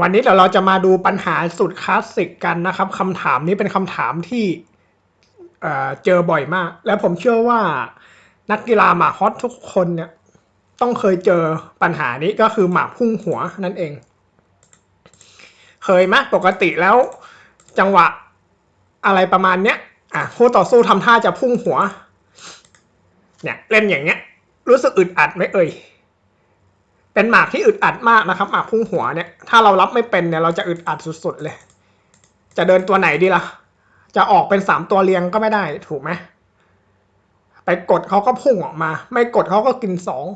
วันนี้เดี๋ยวเราจะมาดูปัญหาสุดคลาสสิกกันนะครับคำถามนี้เป็นคำถามที่เเจอบ่อยมาก และผมเชื่อว่านักกีฬาหมากฮอตทุกคนเนี่ยต้องเคยเจอปัญหานี้ก็คือหมากพุ่งหัวนั่นเอง เคยไหมปกติแล้วจังหวะอะไรประมาณเนี้ยอะคู่ต่อสู้ทำท่าจะพุ่งหัว เนี่ยเล่นอย่างเงี้ย รู้สึกอึดอัดไหมเอ่ย เป็นหมากที่อึดอัดมากนะครับ หมากพุ่งหัวเนี่ย ถ้าเรารับไม่เป็นเนี่ยเราจะอึดอัดสุดๆเลย จะเดินตัวไหนดีล่ะ จะออกเป็นสามตัวเรียงก็ไม่ได้ถูกไหมไปกดเขาก็พุ่งออกมา ไม่กดเขาก็กินสอง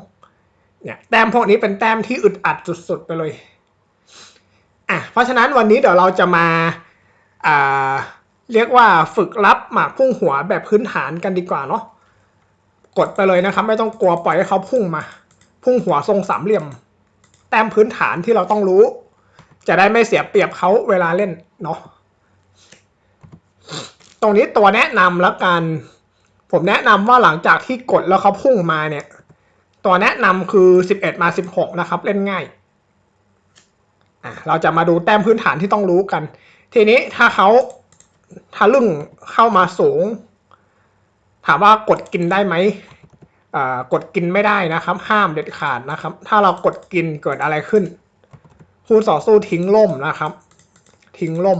เนี่ยแต้มพวกนี้เป็นแต้มที่อึดอัดสุดๆไปเลยอะเพราะฉะนั้นวันนี้เดี๋ยวเราจะมาอ่าเรียกว่าฝึกรับหมากพุ่งหัวแบบพื้นฐานกันดีกว่าเนาะกดไปเลยนะครับ ไม่ต้องกลัวปล่อยให้เขาพุ่งมา พุ่งหัวทรงสามเหลี่ยม แต้มพื้นฐานที่เราต้องรู้ จะได้ไม่เสียเปรียบเขาเวลาเล่นเนาะตรงนี้ตัวแนะนำแล้วกัน ผมแนะนำว่าหลังจากที่กดแล้วเขาพุ่งมาเนี่ย ตัวแนะนำคือสิบเอ็ดมาสิบหกนะครับ เล่นง่ายอะเราจะมาดูแต้มพื้นฐานที่ต้องรู้กัน ทีนี้ถ้าเขาทะลึ่งเข้ามาสูง ถามว่ากดกินได้ไหม กดกินไม่ได้นะครับ ห้ามเด็ดขาดนะครับ ถ้าเรากดกินเกิดอะไรขึ้น คู่ต่อสู้ทิ้งล่มนะครับ ทิ้งล่ม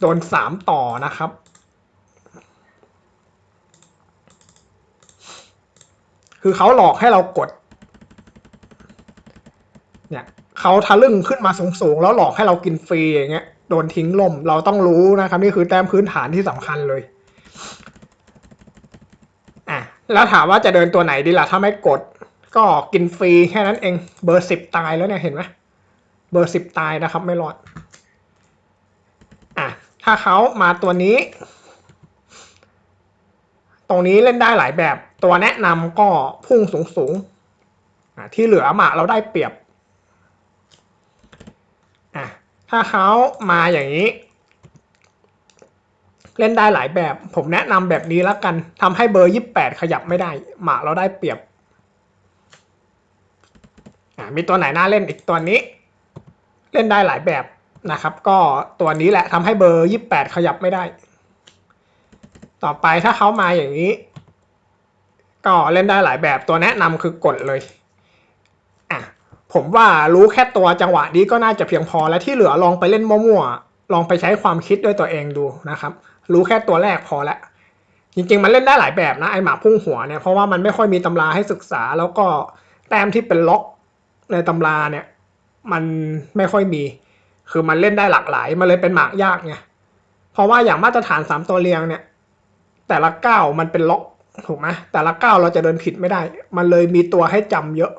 โดนสามต่อนะครับ คือเขาหลอกให้เรากด เนี่ยเขาทะลึ่งขึ้นมาสูงๆ แล้วหลอกให้เรากินฟรีอย่างเงี้ยโดนทิ้งล่ม เราต้องรู้นะครับ นี่คือแต้มพื้นฐานที่สำคัญเลย แล้วถามว่าจะเดินตัวไหนดีล่ะ ถ้าไม่กด ก็กินฟรีแค่นั้นเอง เบอร์สิบตายแล้วเนี่ยเห็นไหมเบอร์สิบตายนะครับ ไม่รอด อะ ถ้าเขามาตัวนี้ ตรงนี้เล่นได้หลายแบบ ตัวแนะนำก็พุ่งสูงสูงๆอะที่เหลือหมาเราได้เปรียบ อะ ถ้าเขามาอย่างนี้ เล่นได้หลายแบบ ผมแนะนำแบบนี้แล้วกันทำให้เบอร์ยี่แปดขยับไม่ได้ หมาเราได้เปรียบมีตัวไหนน่าเล่นอีกตัวนี้ เล่นได้หลายแบบนะครับ ก็ตัวนี้แหละทำให้เบอร์ยี่แปดขยับไม่ได้ ต่อไปถ้าเขามาอย่างนี้ ก็เล่นได้หลายแบบตัวแนะนำคือกดเลยอะผมว่ารู้แค่ตัวจังหวะนี้ก็น่าจะเพียงพอและที่เหลือลองไปเล่นมั่วๆลองไปใช้ความคิดด้วยตัวเองดูนะครับ รู้แค่ตัวแรกพอแล้วจริงๆ มันเล่นได้หลายแบบนะไอหมาพุ่งหัวเนี่ยเพราะว่ามันไม่ค่อยมีตำราให้ศึกษา แล้วก็แต้มที่เป็นล็อกในตำราเนี่ย มันไม่ค่อยมี คือมันเล่นได้หลากหลายมันเลยเป็นหมากยากไงเพราะว่าอย่างมาตรฐานสามตัวเรียงเนี่ย แต่ละก้าวมันเป็นล็อกถูกไหมแต่ละก้าวเราจะเดินผิดไม่ได้ มันเลยมีตัวให้จำเยอะ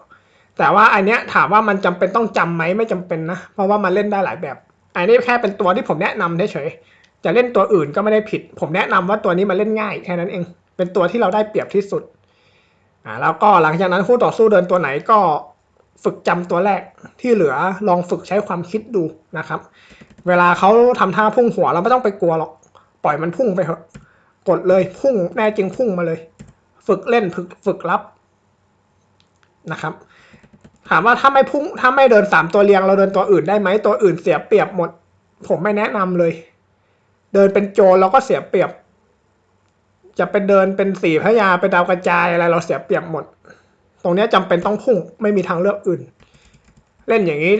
แต่ว่าอันเนี้ยถามว่ามันจำเป็นต้องจำไหมไม่จำเป็นนะเพราะว่ามันเล่นได้หลายแบบอันนี้แค่เป็นตัวที่ผมแนะนำเฉยๆ จะเล่นตัวอื่นก็ไม่ได้ผิด ผมแนะนำว่าตัวนี้มันเล่นง่ายแค่นั้นเอง เป็นตัวที่เราได้เปรียบที่สุดอ่าแล้วก็หลังจากนั้นคู่ต่อสู้เดินตัวไหนก็ฝึกจำตัวแรกที่เหลือลองฝึกใช้ความคิดดูนะครับ เวลาเขาทำท่าพุ่งหัวเราไม่ต้องไปกลัวหรอก ปล่อยมันพุ่งไปเถอะกดเลยพุ่งแน่จริงพุ่งมาเลย ฝึกเล่นฝึกฝึกรับนะครับ ถามว่าถ้าไม่พุ่งถ้าไม่เดินสามตัวเรียงเราเดินตัวอื่นได้ไหมตัวอื่นเสียเปรียบหมด ผมไม่แนะนำเลย เดินเป็นโจรเราก็เสียเปรียบ จะเป็นเดินเป็นสีพระยาเป็นดาวกระจายอะไรเราเสียเปรียบหมด ตรงนี้ยจำเป็นต้องพุ่งไม่มีทางเลือกอื่น เล่นอย่างนี้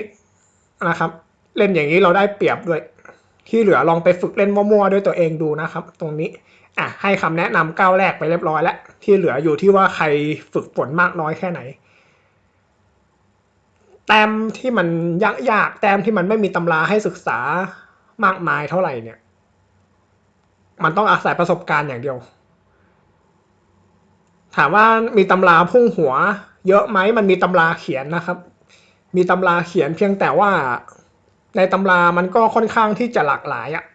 นะครับ เล่นอย่างนี้เราได้เปรียบด้วย ที่เหลือลองไปฝึกเล่นมั่วๆด้วยตัวเองดูนะครับ ตรงนี้อะให้คำแนะนำก้าวแรกไปเรียบร้อยแล้ว ที่เหลืออยู่ที่ว่าใครฝึกฝนมากน้อยแค่ไหน แต้มที่มันยากๆแต้มที่มันไม่มีตำราให้ศึกษามากมายเท่าไหร่เนี่ย มันต้องอาศัยประสบการณ์อย่างเดียว ถามว่ามีตำราพุ่งหัว เยอะไหมมันมีตำราเขียนนะครับ มีตำราเขียนเพียงแต่ว่าในตำรามันก็ค่อนข้างที่จะหลากหลายอะ่ะ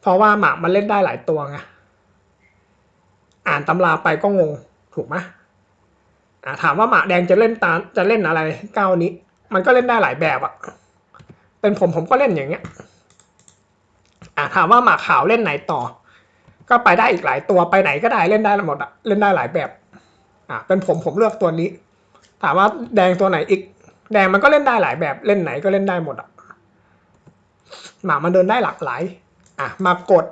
เพราะว่าหมากมันเล่นได้หลายตัวไง อ่านตำราไปก็งง ถูกไหมถามว่าหมากแดงจะเล่นตาจะเล่นอะไรก้าวนี้ มันก็เล่นได้หลายแบบอะ่ะ เป็นผมผมก็เล่นอย่างเงี้ย อ่าถามว่าหมากขาวเล่นไหนต่อ ก็ไปได้อีกหลายตัวไปไหนก็ได้เล่นได้หมดอะเล่นได้หลายแบบ อ่าเป็นผมผมเลือกตัวนี้ ถามว่าแดงตัวไหนอีก แดงมันก็เล่นได้หลายแบบเล่นไหนก็เล่นได้หมดอะหมามันเดินได้หลากหลายอะมากด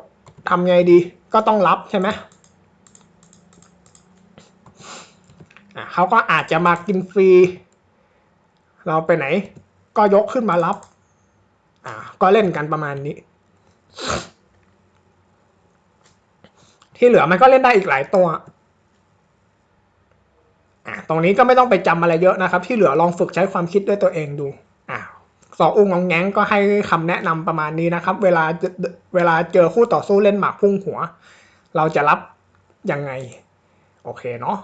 ทำไงดีก็ต้องรับใช่ไหมอะเขาก็อาจจะมากินฟรี เราไปไหน ก็ยกขึ้นมารับอะก็เล่นกันประมาณนี้ ที่เหลือมันก็เล่นได้อีกหลายตัวอะตรงนี้ก็ไม่ต้องไปจำอะไรเยอะนะครับ ที่เหลือลองฝึกใช้ความคิดด้วยตัวเองดูอะสออุ้งงองแงงก็ให้คำแนะนำประมาณนี้นะครับ เวลาเจอเวลาเจอคู่ต่อสู้เล่นหมากพุ่งหัว เราจะรับยังไง โอเคเนาะ